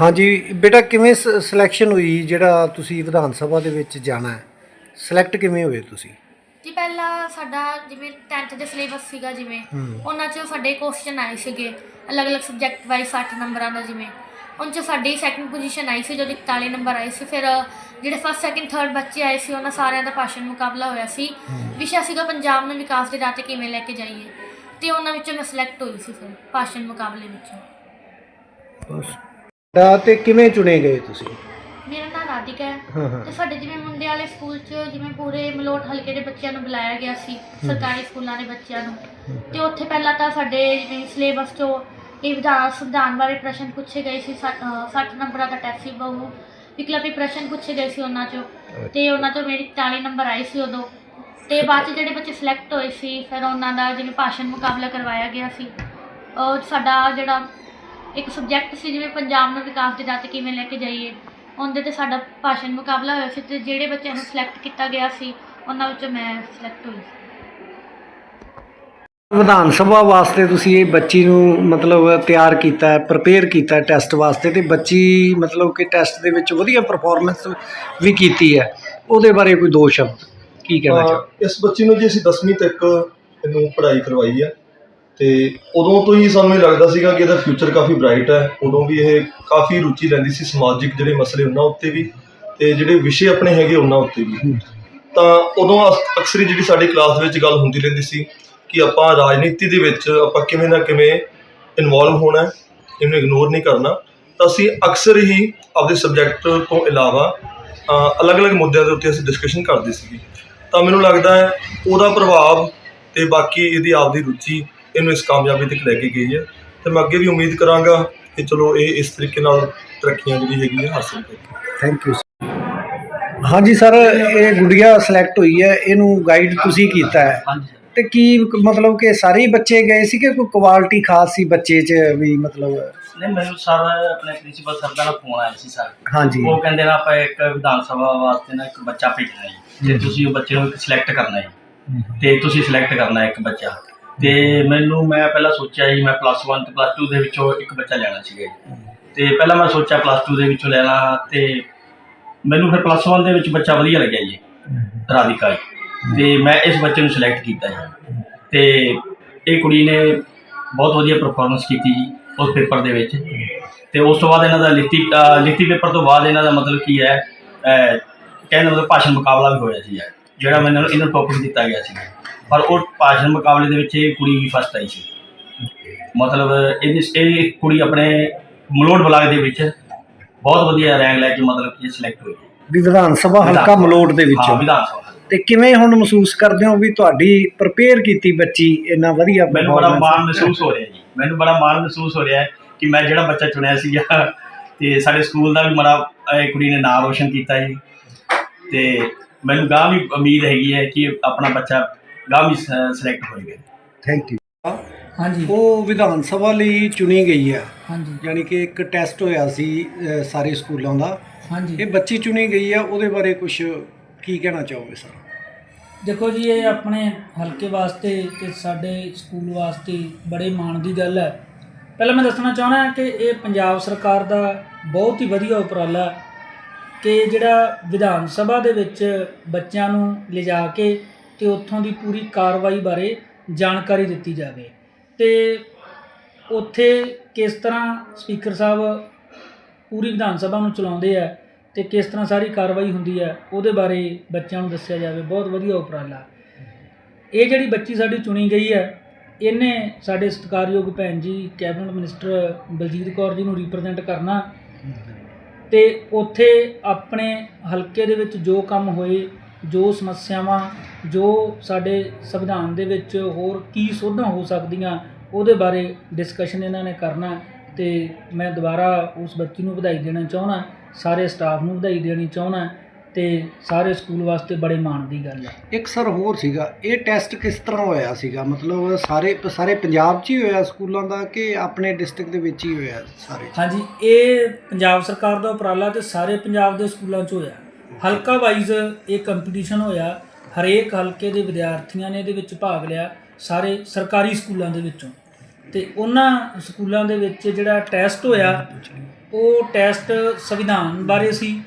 ਹਾਂਜੀ ਬੇਟਾ ਕਿਵੇਂ ਸਿਲੈਕਸ਼ਨ ਹੋਈ ਜਿਹੜਾ ਤੁਸੀਂ ਵਿਧਾਨ ਸਭਾ ਦੇ ਵਿੱਚ ਜਾਣਾ ਹੈ? ਸਿਲੈਕਟ ਕਿਵੇਂ ਹੋਏ ਤੁਸੀਂ? ਜੀ ਪਹਿਲਾਂ ਸਾਡਾ ਜਿਵੇਂ 10th ਦੇ ਸਿਲੇਬਸ ਸੀਗਾ ਜਿਵੇਂ। ਉਹਨਾਂ 'ਚ ਸਾਡੇ ਕੁਐਸਚਨ ਆਏ ਸੀਗੇ ਅਲੱਗ-ਅਲੱਗ ਸਬਜੈਕਟ ਵਾਈਜ਼ 60 ਨੰਬਰਾਂ ਦਾ ਜਿਵੇਂ। ਉਹਨਾਂ 'ਚ ਸਾਡੀ ਸੈਕੰਡ ਪੋਜੀਸ਼ਨ ਆਈ ਸੀ ਜਦੋਂ 41 ਨੰਬਰ ਆਏ ਸੀ। ਫਿਰ ਜਿਹੜੇ ਫਸਟ ਸੈਕੰਡ ਥਰਡ ਬੱਚੇ ਆਏ ਸੀ ਉਹਨਾਂ ਸਾਰਿਆਂ ਦਾ ਭਾਸ਼ਣ ਮੁਕਾਬਲਾ ਹੋਇਆ ਸੀ। ਵਿਸ਼ਾ ਸੀਗਾ ਪੰਜਾਬ ਨੂੰ ਵਿਕਾਸ ਦੇ ਰਾਹ ਤੇ ਕਿਵੇਂ ਲੈ ਕੇ ਜਾਈਏ। ਤੇ ਉਹਨਾਂ ਵਿੱਚੋਂ ਮੈਂ ਸਿਲੈਕਟ ਹੋਈ ਸੀ ਫਿਰ ਭਾਸ਼ਣ ਮੁਕਾਬਲੇ ਵਿੱਚੋਂ। ਦਾ ਤੇ ਕਿਵੇਂ ਚੁਣੇ ਗਏ ਤੁਸੀਂ? ਮੇਰਾ ਨਾਮ ਰਾਧਿਕਾ ਹੈ। ਹਾਂ ਹਾਂ। ਤੇ ਸਾਡੇ ਜਿਵੇਂ ਮੁੰਡੇ ਵਾਲੇ ਸਕੂਲ 'ਚ ਜਿਵੇਂ ਪੂਰੇ ਮਲੋਟ ਹਲਕੇ ਦੇ ਬੱਚਿਆਂ ਨੂੰ ਬੁਲਾਇਆ ਗਿਆ ਸੀ ਸਰਕਾਰੀ ਸਕੂਲਾਂ ਦੇ ਬੱਚਿਆਂ ਨੂੰ। ਤੇ ਉੱਥੇ ਪਹਿਲਾਂ ਤਾਂ ਸਾਡੇ ਜਿਵੇਂ ਸਿਲੇਬਸ 'ਚੋਂ ਇਹ ਵਿਧਾਨ ਸੰਵਿਧਾਨ ਬਾਰੇ ਪ੍ਰਸ਼ਨ ਪੁੱਛੇ ਗਏ ਸੀ 60 ਨੰਬਰਾਂ ਦਾ ਟੈਸਟ ਸੀ ਬਹੁ ਵਿਕਲਪੀ ਪ੍ਰਸ਼ਨ ਪੁੱਛੇ ਗਏ ਸੀ ਉਹਨਾਂ 'ਚੋਂ। ਤੇ ਉਹਨਾਂ 'ਚੋਂ ਮੇਰੀ 40 ਨੰਬਰ ਆਏ ਸੀ ਉਦੋਂ। ਤੇ ਬਾਅਦ 'ਚ ਜਿਹੜੇ ਬੱਚੇ ਸਿਲੈਕਟ ਹੋਏ ਸੀ ਫਿਰ ਉਹਨਾਂ ਦਾ ਜਿਵੇਂ ਭਾਸ਼ਣ ਮੁਕਾਬਲਾ ਕਰਵਾਇਆ ਗਿਆ ਸੀ। ਉਹ ਸਾਡਾ ਜਿਹੜਾ ਇੱਕ ਸਬਜੈਕਟ ਸੀ ਜਿਵੇਂ ਪੰਜਾਬ ਨੂੰ ਵਿਕਾਸ ਦੇ ਰਾਹ ਤੇ ਕਿਵੇਂ ਲੈ ਕੇ ਜਾਈਏ ਉਹਦੇ ਤੇ ਸਾਡਾ ਭਾਸ਼ਣ ਮੁਕਾਬਲਾ ਹੋਇਆ ਸੀ ਤੇ ਜਿਹੜੇ ਬੱਚਿਆਂ ਨੂੰ ਸਿਲੈਕਟ ਕੀਤਾ ਗਿਆ ਸੀ ਉਹਨਾਂ ਵਿੱਚੋਂ ਮੈਂ ਸਿਲੈਕਟ ਹੋਈ ਸੀ। ਵਿਧਾਨ ਸਭਾ ਵਾਸਤੇ ਤੁਸੀਂ ਇਹ ਬੱਚੀ ਨੂੰ ਮਤਲਬ ਤਿਆਰ ਕੀਤਾ ਹੈ ਪ੍ਰਪੇਅਰ ਕੀਤਾ ਹੈ ਟੈਸਟ ਵਾਸਤੇ ਤੇ ਬੱਚੀ ਮਤਲਬ ਕਿ ਟੈਸਟ ਦੇ ਵਿੱਚ ਵਧੀਆ ਪਰਫਾਰਮੈਂਸ ਵੀ ਕੀਤੀ ਹੈ। ਉਹਦੇ ਬਾਰੇ ਕੋਈ ਦੋ ਸ਼ਬਦ ਕੀ ਕਹਿਣਾ ਚਾਹੋ ਇਸ ਬੱਚੀ ਨੂੰ ਜੀ ਅਸੀਂ 10ਵੀਂ ਤੱਕ ਇਹਨੂੰ ਪੜ੍ਹਾਈ ਕਰਵਾਈ ਹੈ। ਤੇ ਉਦੋਂ ਤੋਂ ਹੀ ਸਾਨੂੰ ਇਹ ਲੱਗਦਾ ਸੀਗਾ ਕਿ ਇਹਦਾ ਫਿਊਚਰ ਕਾਫੀ ਬ੍ਰਾਈਟ ਹੈ। ਉਦੋਂ ਵੀ ਇਹ ਕਾਫੀ ਰੁਚੀ ਲੈਂਦੀ ਸੀ ਸਮਾਜਿਕ ਜਿਹੜੇ ਮਸਲੇ ਉਹਨਾਂ ਉੱਤੇ ਵੀ ਤੇ ਜਿਹੜੇ ਵਿਸ਼ੇ ਆਪਣੇ ਹੈਗੇ ਉਹਨਾਂ ਉੱਤੇ ਵੀ। ਤਾਂ ਉਦੋਂ ਅਕ- ਅਕਸਰ ਜਿਹੜੀ ਸਾਡੀ ਕਲਾਸ ਵਿੱਚ ਗੱਲ ਹੁੰਦੀ ਰਹਿੰਦੀ ਸੀ ਕਿ ਆਪਾਂ ਰਾਜਨੀਤੀ ਦੇ ਵਿੱਚ ਆਪਾਂ ਕਿਵੇਂ ਨਾ ਕਿਵੇਂ ਇਨਵੋਲਵ ਹੋਣਾ ਹੈ, ਇਹਨੂੰ ਇਗਨੋਰ ਨਹੀਂ ਕਰਨਾ। ਤਾਂ ਅਸੀਂ ਅਕਸਰ ਹੀ ਆਪਦੇ ਸਬਜੈਕਟ ਤੋਂ ਇਲਾਵਾ ਅਲੱਗ-ਅਲੱਗ ਮੁੱਦਿਆਂ ਦੇ ਉੱਤੇ ਅਸੀਂ ਡਿਸਕਸ਼ਨ ਕਰਦੇ ਸੀਗੇ। ਤਾਂ ਮੈਨੂੰ ਲੱਗਦਾ ਹੈ ਉਹਦਾ ਪ੍ਰਭਾਵ ਤੇ ਬਾਕੀ ਇਹਦੀ ਆਪਦੀ ਰੁਚੀ ਇਹਨੂੰ ਇਸ ਕਾਮਯਾਬੀ ਤੱਕ ਲੈ ਕੇ ਗਈ ਹੈ ਤੇ ਮੈਂ ਅੱਗੇ ਵੀ ਉਮੀਦ ਕਰਾਂਗਾ ਕਿ ਚਲੋ ਇਹ ਇਸ ਤਰੀਕੇ ਨਾਲ ਤਰੱਕੀਆਂ ਜਿਹੜੀ ਹੈਗੀ ਹੈ ਹਾਸਲ ਕਰੇ ਥੈਂਕ ਯੂ ਹਾਂਜੀ ਸਰ ਇਹ ਗੁੜੀਆ ਸਿਲੈਕਟ ਹੋਈ ਹੈ ਇਹਨੂੰ ਗਾਈਡ ਤੁਸੀਂ ਕੀਤਾ ਹੈ। ਹਾਂਜੀ ਤੇ ਕੀ ਮਤਲਬ ਕਿ ਸਾਰੇ ਹੀ ਬੱਚੇ ਗਏ ਸੀ ਕਿ ਕੋਈ ਕੁਆਲਿਟੀ ਖਾਸ ਸੀ ਬੱਚੇ 'ਚ ਵੀ ਮਤਲਬ? ਨਹੀਂ ਮੈਨੂੰ ਸਰ ਆਪਣੇ ਪ੍ਰਿੰਸੀਪਲ ਸਰ ਦਾ ਫੋਨ ਆਇਆ ਸੀ ਸਰ। ਹਾਂਜੀ। ਉਹ ਕਹਿੰਦੇ ਨਾ ਆਪਾਂ ਇੱਕ ਵਿਧਾਨ ਸਭਾ ਵਾਸਤੇ ਨਾ ਇੱਕ ਬੱਚਾ ਭੇਜਣਾ ਹੈ ਤੇ ਤੁਸੀਂ ਉਹ ਬੱਚੇ ਨੂੰ ਸਿਲੈਕਟ ਕਰਨਾ ਹੈ। ਤੇ ਤੁਸੀਂ ਸਿਲੈਕਟ ਕਰਨਾ ਹੈ ਇੱਕ ਬੱਚਾ। ਅਤੇ ਮੈਨੂੰ ਮੈਂ ਪਹਿਲਾਂ ਸੋਚਿਆ ਜੀ, ਮੈਂ ਪਲੱਸ ਵਨ ਅਤੇ ਪਲੱਸ ਟੂ ਦੇ ਵਿੱਚੋਂ ਇੱਕ ਬੱਚਾ ਲੈਣਾ ਸੀਗਾ ਜੀ। ਅਤੇ ਪਹਿਲਾਂ ਮੈਂ ਸੋਚਿਆ ਪਲੱਸ ਟੂ ਦੇ ਵਿੱਚੋਂ ਲੈਣਾ ਅਤੇ ਮੈਨੂੰ ਫਿਰ ਪਲੱਸ ਵਨ ਦੇ ਵਿੱਚ ਬੱਚਾ ਵਧੀਆ ਲੱਗਿਆ ਜੀ, ਰਾਧਿਕਾ ਜੀ। ਅਤੇ ਮੈਂ ਇਸ ਬੱਚੇ ਨੂੰ ਸਿਲੈਕਟ ਕੀਤਾ ਜੀ। ਅਤੇ ਇਹ ਕੁੜੀ ਨੇ ਬਹੁਤ ਵਧੀਆ ਪਰਫਾਰਮੈਂਸ ਕੀਤੀ ਜੀ ਉਸ ਪੇਪਰ ਦੇ ਵਿੱਚ। ਅਤੇ ਉਸ ਤੋਂ ਬਾਅਦ ਇਹਨਾਂ ਦਾ ਲਿਖਤੀ, ਅਹ ਲਿਖਤੀ ਪੇਪਰ ਤੋਂ ਬਾਅਦ ਇਹਨਾਂ ਦਾ ਮਤਲਬ ਕੀ ਹੈ ਕਹਿੰਦਾ ਮਤਲਬ ਭਾਸ਼ਣ ਮੁਕਾਬਲਾ ਵੀ ਹੋਇਆ ਸੀ ਜਿਹੜਾ ਮੈਨੂੰ ਇਹਨੂੰ ਟੌਪਿਕ ਦਿੱਤਾ ਗਿਆ ਸੀ ਪਰ ਉਹ ਭਾਸ਼ਣ ਮੁਕਾਬਲੇ ਦੇ ਵਿੱਚ ਇਹ ਕੁੜੀ ਵੀ ਫਸਟ ਆਈ ਸੀ। ਮਤਲਬ ਇਹਦੀ ਇਹ ਕੁੜੀ ਆਪਣੇ ਮਲੋਟ ਬਲਾਕ ਦੇ ਵਿੱਚ ਬਹੁਤ ਵਧੀਆ ਰੈਂਕ ਲੈ ਕੇ ਮਤਲਬ ਕਿ ਸਿਲੈਕਟ ਹੋਈ। ਹੈ ਵੀ ਵਿਧਾਨ ਸਭਾ ਹਲਕਾ ਮਲੋਟ ਦੇ ਹਾਂ ਵਿੱਚ ਵਿਧਾਨ ਸਭਾ ਤੇ ਕਿਵੇਂ ਹੁਣ ਮਹਿਸੂਸ ਕਰਦੇ ਹੋ ਵੀ ਤੁਹਾਡੀ ਪ੍ਰਪੇਅਰ ਕੀਤੀ ਬੱਚੀ ਇੰਨਾ ਵਧੀਆ ਮੈਨੂੰ ਬੜਾ ਮਾਣ ਮਹਿਸੂਸ ਹੋ ਰਿਹਾ ਜੀ। ਮੈਨੂੰ ਬੜਾ ਮਾਣ ਮਹਿਸੂਸ ਹੋ ਰਿਹਾ ਹੈ ਕਿ ਮੈਂ ਜਿਹੜਾ ਬੱਚਾ ਚੁਣਿਆ ਸੀਗਾ ਤੇ ਸਾਡੇ ਸਕੂਲ ਦਾ ਵੀ ਬੜਾ ਇਹ ਕੁੜੀ ਨੇ ਨਾਮ ਰੋਸ਼ਨ ਕੀਤਾ ਜੀ। ਤੇ ਮੈਨੂੰ ਗਾਂ ਵੀ ਉਮੀਦ ਹੈਗੀ ਹੈ ਕਿ ਆਪਣਾ ਬੱਚਾ ਗਾਂ ਵੀ ਸਿਲੈਕਟ ਹੋਏਗਾ ਥੈਂਕ ਯੂ ਹਾਂਜੀ। ਉਹ ਵਿਧਾਨ ਸਭਾ ਲਈ ਚੁਣੀ ਗਈ ਹੈ ਹਾਂਜੀ। ਯਾਨੀ ਕਿ ਇੱਕ ਟੈਸਟ ਹੋਇਆ ਸੀ ਅ, ਸਾਰੇ ਸਕੂਲਾਂ ਦਾ। ਹਾਂਜੀ। ਇਹ ਬੱਚੀ ਚੁਣੀ ਗਈ ਹੈ ਉਹਦੇ ਬਾਰੇ ਕੁਝ ਕੀ ਕਹਿਣਾ ਚਾਹੋਗੇ ਸਰ? ਦੇਖੋ ਜੀ ਇਹ ਆਪਣੇ ਹਲਕੇ ਵਾਸਤੇ ਤੇ ਸਾਡੇ ਸਕੂਲ ਵਾਸਤੇ ਬੜੇ ਮਾਣ ਦੀ ਗੱਲ ਹੈ। ਪਹਿਲਾਂ ਮੈਂ ਦੱਸਣਾ ਚਾਹੁੰਦਾ ਕਿ ਇਹ ਪੰਜਾਬ ਸਰਕਾਰ ਦਾ ਬਹੁਤ ਹੀ ਵਧੀਆ ਉਪਰਾਲਾ ਹੈ ਕਿ ਜਿਹੜਾ ਵਿਧਾਨ ਸਭਾ ਦੇ ਵਿੱਚ ਬੱਚਿਆਂ ਨੂੰ ਲਿਜਾ ਕੇ ਤੇ ਉੱਥੋਂ ਦੀ ਪੂਰੀ ਕਾਰਵਾਈ ਬਾਰੇ ਜਾਣਕਾਰੀ ਦਿੱਤੀ ਜਾਵੇ। ਤੇ ਉੱਥੇ ਕਿਸ ਤਰ੍ਹਾਂ ਸਪੀਕਰ ਸਾਹਿਬ ਪੂਰੀ ਵਿਧਾਨ ਸਭਾ ਨੂੰ ਚਲਾਉਂਦੇ ਆ ਤੇ ਕਿਸ ਤਰ੍ਹਾਂ ਸਾਰੀ ਕਾਰਵਾਈ ਹੁੰਦੀ ਹੈ ਉਹਦੇ ਬਾਰੇ ਬੱਚਿਆਂ ਨੂੰ ਦੱਸਿਆ ਜਾਵੇ। ਬਹੁਤ ਵਧੀਆ ਉਪਰਾਲਾ। ਇਹ ਜਿਹੜੀ ਬੱਚੀ ਸਾਡੀ ਚੁਣੀ ਗਈ ਹੈ ਇਹਨੇ ਸਾਡੇ ਸਤਿਕਾਰਯੋਗ ਭੈਣ ਜੀ, ਕੈਬਨਿਟ ਮਿਨਿਸਟਰ ਬਲਜੀਤ ਕੌਰ ਜੀ ਨੂੰ ਰਿਪਰੈਜ਼ੈਂਟ ਕਰਨਾ। ਤੇ ਉੱਥੇ ਆਪਣੇ ਹਲਕੇ ਦੇ ਵਿੱਚ ਜੋ ਕੰਮ ਹੋਏ, ਜੋ ਸਮੱਸਿਆਵਾਂ ਜੋ ਸਾਡੇ ਸੰਵਿਧਾਨ ਦੇ ਵਿੱਚ ਹੋਰ ਕੀ ਸੋਧਾਂ ਹੋ ਸਕਦੀਆਂ ਉਹਦੇ ਬਾਰੇ ਡਿਸਕਸ਼ਨ ਇਹਨਾਂ ਨੇ ਕਰਨਾ ਤੇ ਮੈਂ ਦੁਬਾਰਾ ਉਸ ਬੱਚੀ ਨੂੰ ਵਧਾਈ ਦੇਣਾ ਚਾਹੁੰਦਾ ਸਾਰੇ ਸਟਾਫ ਨੂੰ ਵਧਾਈ ਦੇਣੀ ਚਾਹੁੰਦਾ ਤੇ ਸਾਰੇ ਸਕੂਲ ਵਾਸਤੇ ਬੜੇ ਮਾਣ ਦੀ ਗੱਲ ਹੈ। ਇੱਕ ਸਰ ਹੋਰ ਸੀਗਾ ਇਹ ਟੈਸਟ ਕਿਸ ਤਰ੍ਹਾਂ ਹੋਇਆ ਸੀਗਾ? ਮਤਲਬ ਸਾਰੇ ਸਾਰੇ ਪੰਜਾਬ 'ਚ ਹੀ ਹੋਇਆ ਸਕੂਲਾਂ ਦਾ ਕਿ ਆਪਣੇ ਡਿਸਟ੍ਰਿਕਟ ਦੇ ਵਿੱਚ ਹੀ ਹੋਇਆ ਸਾਰੇ? ਹਾਂਜੀ ਇਹ ਪੰਜਾਬ ਸਰਕਾਰ ਦਾ ਉਪਰਾਲਾ ਤੇ ਸਾਰੇ ਪੰਜਾਬ ਦੇ ਸਕੂਲਾਂ 'ਚ ਹੋਇਆ। ਹਲਕਾ ਵਾਈਜ਼ ਇਹ ਕੰਪੀਟੀਸ਼ਨ ਹੋਇਆ ਹਰੇਕ ਹਲਕੇ ਦੇ ਵਿਦਿਆਰਥੀਆਂ ਨੇ ਇਹਦੇ ਵਿੱਚ ਭਾਗ ਲਿਆ ਸਾਰੇ ਸਰਕਾਰੀ ਸਕੂਲਾਂ ਦੇ ਵਿੱਚੋਂ। ਤੇ ਉਹਨਾਂ ਸਕੂਲਾਂ ਦੇ ਵਿੱਚ ਜਿਹੜਾ ਟੈਸਟ ਹੋਇਆ, ਉਹ ਟੈਸਟ ਸੰਵਿਧਾਨ ਬਾਰੇ ਸੀ।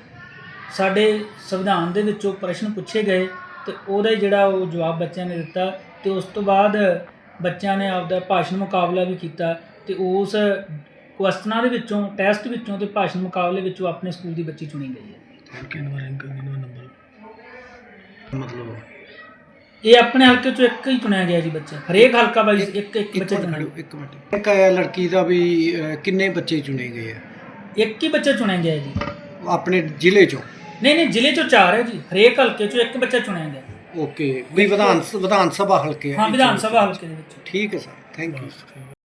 ਸਾਡੇ ਸੰਵਿਧਾਨ ਦੇ ਵਿੱਚੋਂ ਪ੍ਰਸ਼ਨ ਪੁੱਛੇ ਗਏ ਤੇ ਉਹਦਾ ਜਿਹੜਾ ਉਹ ਜਵਾਬ ਬੱਚਿਆਂ ਨੇ ਦਿੱਤਾ ਤੇ ਉਸ ਤੋਂ ਬਾਅਦ ਬੱਚਿਆਂ ਨੇ ਆਪਦਾ ਭਾਸ਼ਣ ਮੁਕਾਬਲਾ ਵੀ ਕੀਤਾ ਤੇ ਉਸ ਕੁਐਸਚਨਾਂ ਦੇ ਵਿੱਚੋਂ ਟੈਸਟ ਵਿੱਚੋਂ ਤੇ ਭਾਸ਼ਣ ਮੁਕਾਬਲੇ ਵਿੱਚੋਂ ਆਪਣੇ ਸਕੂਲ ਦੀ ਬੱਚੀ ਚੁਣੀ ਗਈ ਹੈ। ਮਤਲਬ ਇਹ ਆਪਣੇ ਹਲਕੇ ਚੋਂ ਇੱਕ ਹੀ ਚੁਣਿਆ ਗਿਆ ਜੀ ਬੱਚਾ। ਹਰੇਕ ਹਲਕਾ ਵਾਈਜ਼ ਇੱਕ ਇੱਕ ਬੱਚਾ ਚੁਣਿਆ ਇੱਕ ਮਿੰਟ। ਇੱਕ ਇਹ ਲੜਕੀ ਦਾ ਵੀ ਅਹ, ਕਿੰਨੇ ਬੱਚੇ ਚੁਣੇ ਗਏ ਆ? ਇੱਕ ਹੀ ਬੱਚਾ ਚੁਣਿਆ ਗਿਆ ਜੀ। ਆਪਣੇ ਜ਼ਿਲ੍ਹੇ ਚੋਂ? ਨਹੀਂ ਨਹੀਂ ਜ਼ਿਲ੍ਹੇ ਚੋਂ ਚਾਰ ਹੈ ਜੀ। ਹਰੇਕ ਹਲਕੇ ਚੋਂ ਇੱਕ ਬੱਚਾ ਚੁਣਿਆ ਗਿਆ। ਓਕੇ। ਵੀ ਵਿਧਾਨ ਵਿਧਾਨ ਸਭਾ ਹਲਕੇ ਆ ਹਾਂ ਵਿਧਾਨ ਸਭਾ ਹਲਕੇ ਦੇ ਵਿੱਚ। ਠੀਕ ਹੈ ਸਰ। Thank you